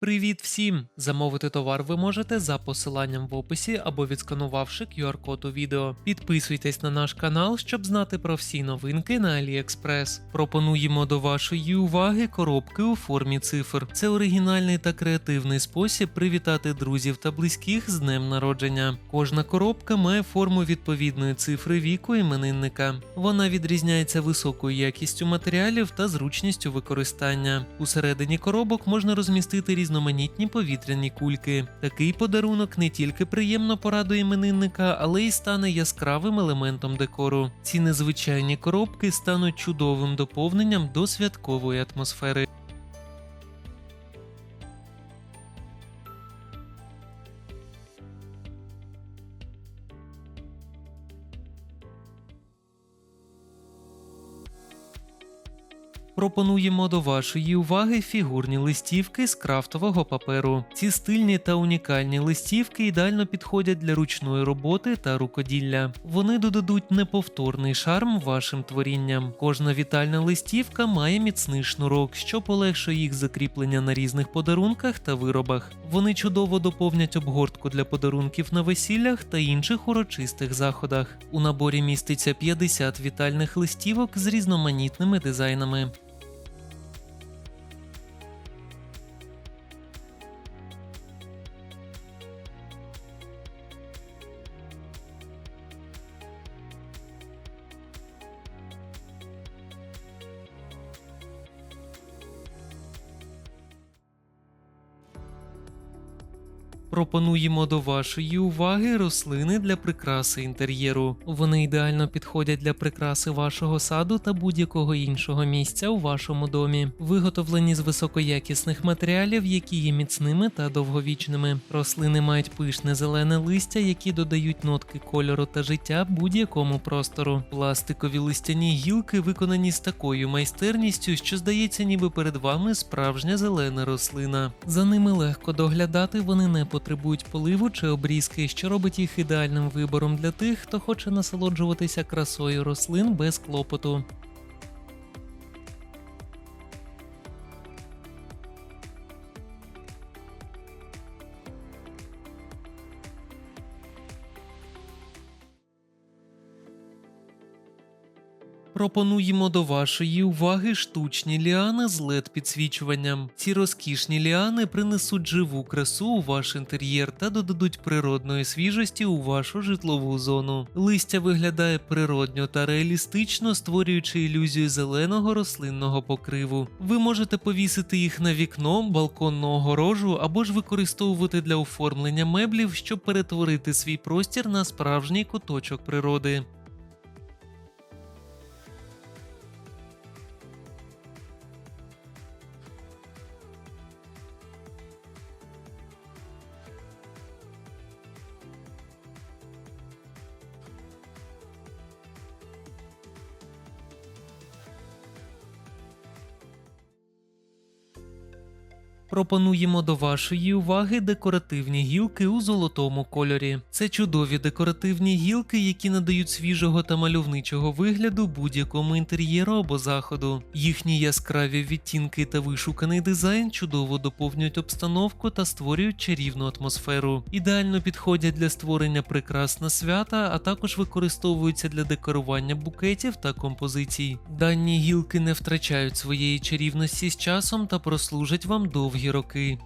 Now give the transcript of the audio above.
Привіт всім! Замовити товар ви можете за посиланням в описі або відсканувавши QR-код у відео. Підписуйтесь на наш канал, щоб знати про всі новинки на AliExpress. Пропонуємо до вашої уваги коробки у формі цифр. Це оригінальний та креативний спосіб привітати друзів та близьких з днем народження. Кожна коробка має форму відповідної цифри віку іменинника. Вона відрізняється високою якістю матеріалів та зручністю використання. Усередині коробок можна розмістити різноманітні повітряні кульки. Такий подарунок не тільки приємно порадує іменинника, але й стане яскравим елементом декору. Ці незвичайні коробки стануть чудовим доповненням до святкової атмосфери. Пропонуємо до вашої уваги фігурні листівки з крафтового паперу. Ці стильні та унікальні листівки ідеально підходять для ручної роботи та рукоділля. Вони додадуть неповторний шарм вашим творінням. Кожна вітальна листівка має міцний шнурок, що полегшує їх закріплення на різних подарунках та виробах. Вони чудово доповнять обгортку для подарунків на весіллях та інших урочистих заходах. У наборі міститься 50 вітальних листівок з різноманітними дизайнами. Пропонуємо до вашої уваги рослини для прикраси інтер'єру. Вони ідеально підходять для прикраси вашого саду та будь-якого іншого місця у вашому домі. Виготовлені з високоякісних матеріалів, які є міцними та довговічними. Рослини мають пишне зелене листя, які додають нотки кольору та життя будь-якому простору. Пластикові листяні гілки виконані з такою майстерністю, що здається, ніби перед вами справжня зелена рослина. За ними легко доглядати, вони не потребують поливу чи обрізки, що робить їх ідеальним вибором для тих, хто хоче насолоджуватися красою рослин без клопоту. Пропонуємо до вашої уваги штучні ліани з led підсвічуванням. Ці розкішні ліани принесуть живу красу у ваш інтер'єр та додадуть природної свіжості у вашу житлову зону. Листя виглядає природньо та реалістично, створюючи ілюзію зеленого рослинного покриву. Ви можете повісити їх на вікно, балконну огорожу або ж використовувати для оформлення меблів, щоб перетворити свій простір на справжній куточок природи. Пропонуємо до вашої уваги декоративні гілки у золотому кольорі. Це чудові декоративні гілки, які надають свіжого та мальовничого вигляду будь-якому інтер'єру або заходу. Їхні яскраві відтінки та вишуканий дизайн чудово доповнюють обстановку та створюють чарівну атмосферу. Ідеально підходять для створення прикрас на свята, а також використовуються для декорування букетів та композицій. Дані гілки не втрачають своєї чарівності з часом та прослужать вам довгі роки.